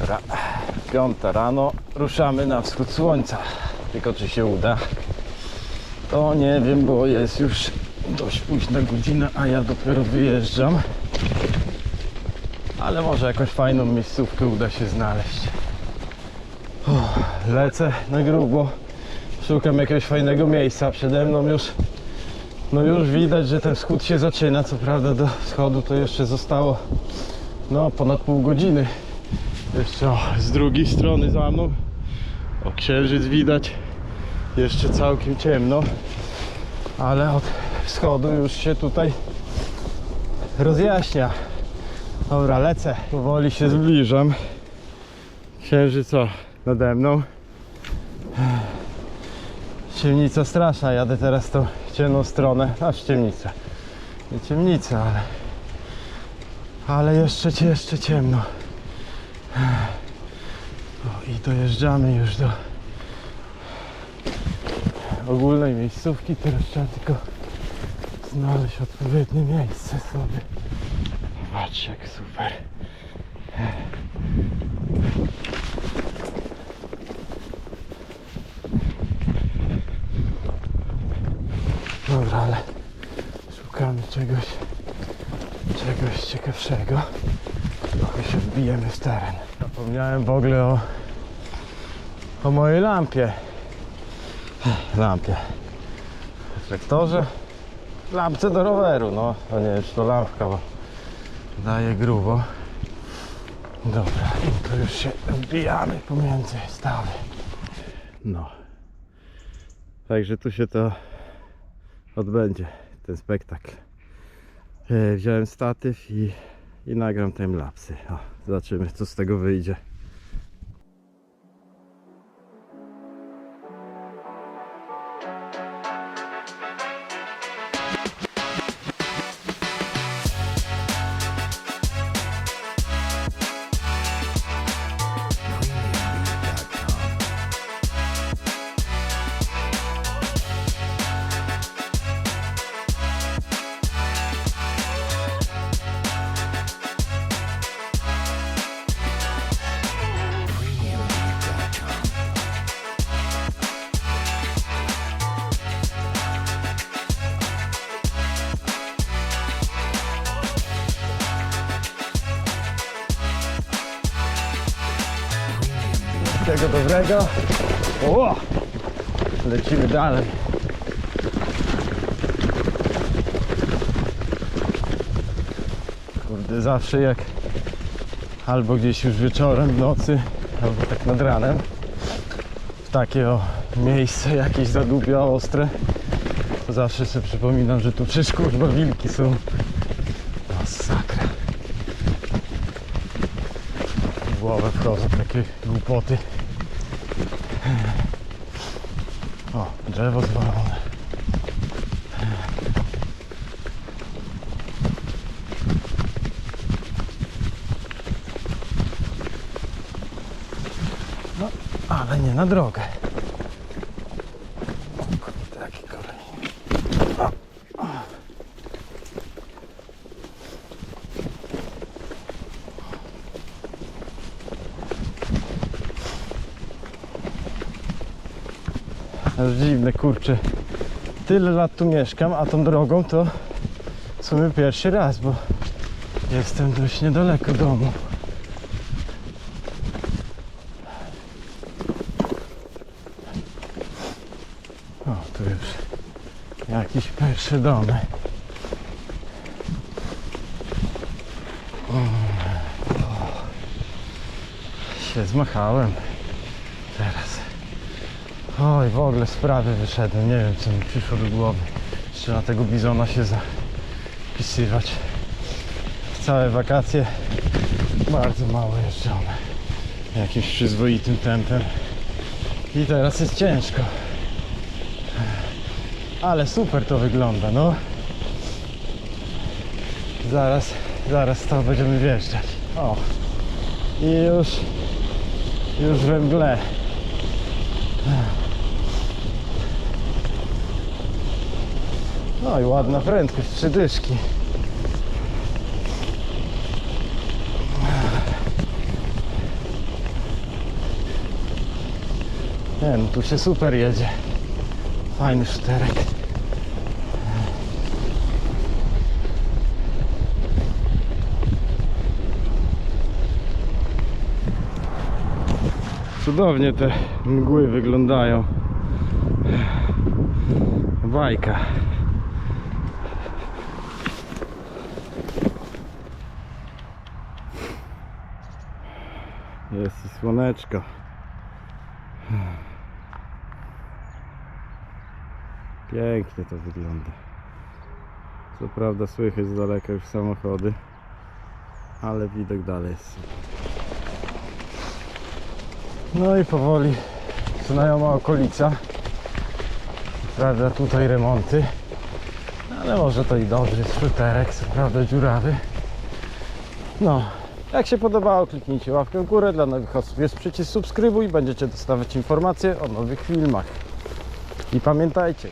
Ra, piąta rano, ruszamy na wschód słońca. Tylko czy się uda? To nie wiem, bo jest już dość późna godzina, a ja dopiero wyjeżdżam. Ale może jakąś fajną miejscówkę uda się znaleźć. Uff, lecę na grubo. Szukam jakiegoś fajnego miejsca. Przede mną już, no już widać, że ten wschód się zaczyna. Co prawda do wschodu to jeszcze zostało no ponad pół godziny. Jeszcze o, z drugiej strony za mną. O księżyc widać. Jeszcze całkiem ciemno. Ale od wschodu już się tutaj rozjaśnia. Dobra, lecę. Powoli się zbliżam. Księżyc o, nade mną. Ciemnica straszna. Jadę teraz tą ciemną stronę. Aż ciemnica. Nie ciemnica, ale ale jeszcze, jeszcze ciemno. O, I dojeżdżamy już do ogólnej miejscówki. Teraz trzeba tylko znaleźć odpowiednie miejsce sobie. Patrz jak super. Dobra, ale szukamy czegoś czegoś ciekawszego. Trochę się wbijemy w teren. Zapomniałem w ogóle o, o mojej lampie. Lampie. Reflektorze. Lampce do roweru, no. To nie wiem, czy to lampka, bo daje grubo. Dobra, i to już się wbijamy pomiędzy stawy. No. Także tu się to odbędzie, ten spektakl. E, wziąłem statyw i, i nagram timelapsy. O, zobaczymy co z tego wyjdzie. Wszystkiego dobrego. O! Lecimy dalej. Kurde, zawsze jak albo gdzieś już wieczorem, w nocy, albo tak nad ranem w takie o miejsce jakieś zadupia ostre to zawsze sobie przypominam, że tu przecież kurwa wilki są masakra w głowę wchodzą takie głupoty o, drzewo zwalone. No, ale nie na drogę Aż dziwne, kurczę. Tyle lat tu mieszkam, a tą drogą to w sumie pierwszy raz, bo jestem dość niedaleko domu. O, tu już jakieś pierwsze domy. O, się zmachałem teraz. Oj, w ogóle sprawy wyszedłem. Nie wiem, co mi przyszło do głowy. Jeszcze na tego bizona się zapisywać. Całe wakacje bardzo mało jeżdżone. Jakimś przyzwoitym tempem. I teraz jest ciężko. Ale super to wygląda, no. Zaraz, zaraz to będziemy wjeżdżać. O. I już, już we mgle. No i ładna prędkość, trzy dyszki. Nie no, tu się super jedzie. Fajny szterek. Cudownie te mgły wyglądają. Bajka. Jest i słoneczko. Pięknie to wygląda. Co prawda słychać z daleka już samochody, ale widok dalej jest. No i powoli znajoma okolica. Prawda tutaj remonty, ale może to i dobrze, jest szluterek, co prawda dziurawy. No, jak się podobało, kliknijcie łapkę w górę. Dla nowych osób jest przycisk subskrybuj, będziecie dostawać informacje o nowych filmach. I pamiętajcie,